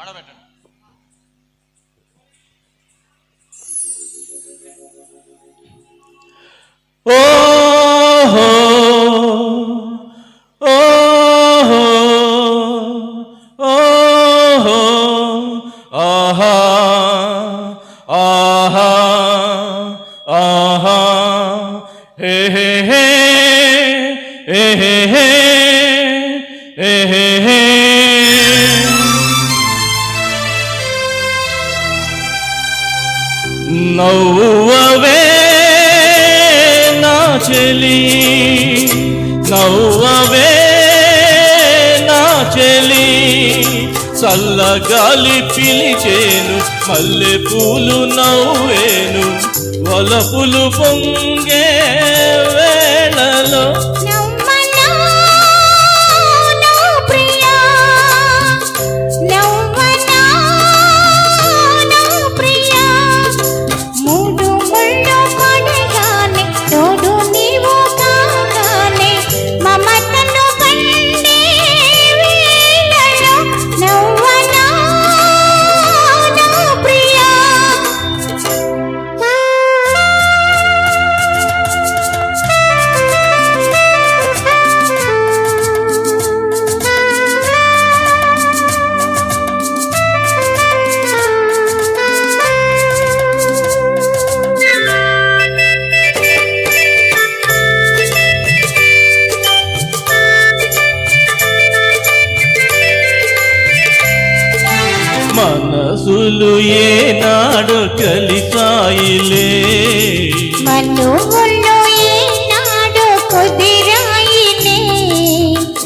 మడబెట్టండి ఓహో ఓహో ఓహో ఆహా ఆహా ఆహా హే హే హే హే హే హే హే నవ్వవే నా చెలి నవ్వవే నా చెలి. చల్లగాలి పిలిచేను మల్లె పూలు నవ్వేను వలపులు పొంగే మనసులు ఏనాడు కలిసాయిలే. మనువులు ఏనాడు కుదిరాయినే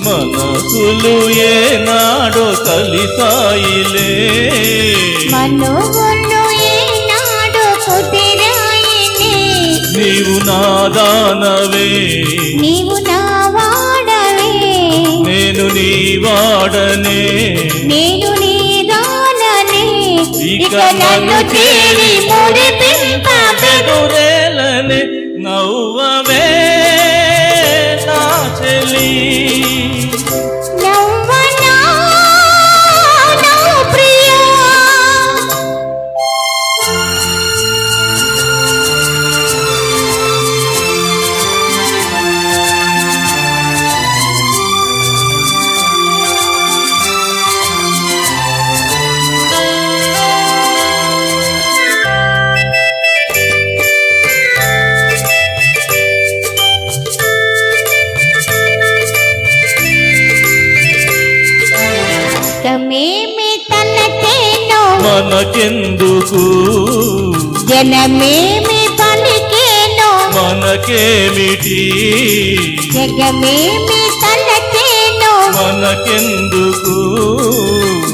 మనసులు ఏనాడు కలిసాయిలే. మనువులు ఏనాడు కుదిరాయినే నీవు నాదానవే నీవు నా వాడవే. నేను నీ వాడనే. నేను నన్ను చేరి ముడిపింపబెడు ఎదురేలనే నవ్వవే నా చెలి. మనకెందుకు? జనమేమి పలికేనో? మనకేమిటి? జగమేమి తలకేనో? మనకెందుకు?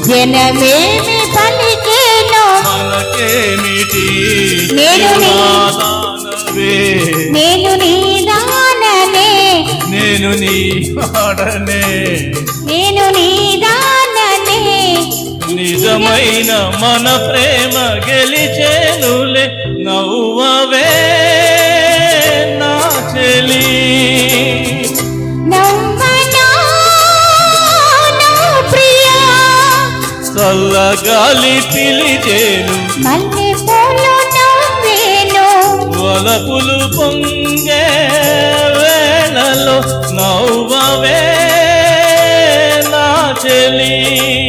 జనమేమి పలికేనో? మనకేమిటి? నేను నాదానవే నేను నీ దాననే. నేను నీ వాడనే నేను నీ దాననే నిజమైన మన ప్రేమ గెలిచేనులే. నవ్వవే నా చెలి. ప్రియా? చల్లగాలి పిలిచేను. వలపులు పొంగే వేళలో నవ్వవే నా చెలి.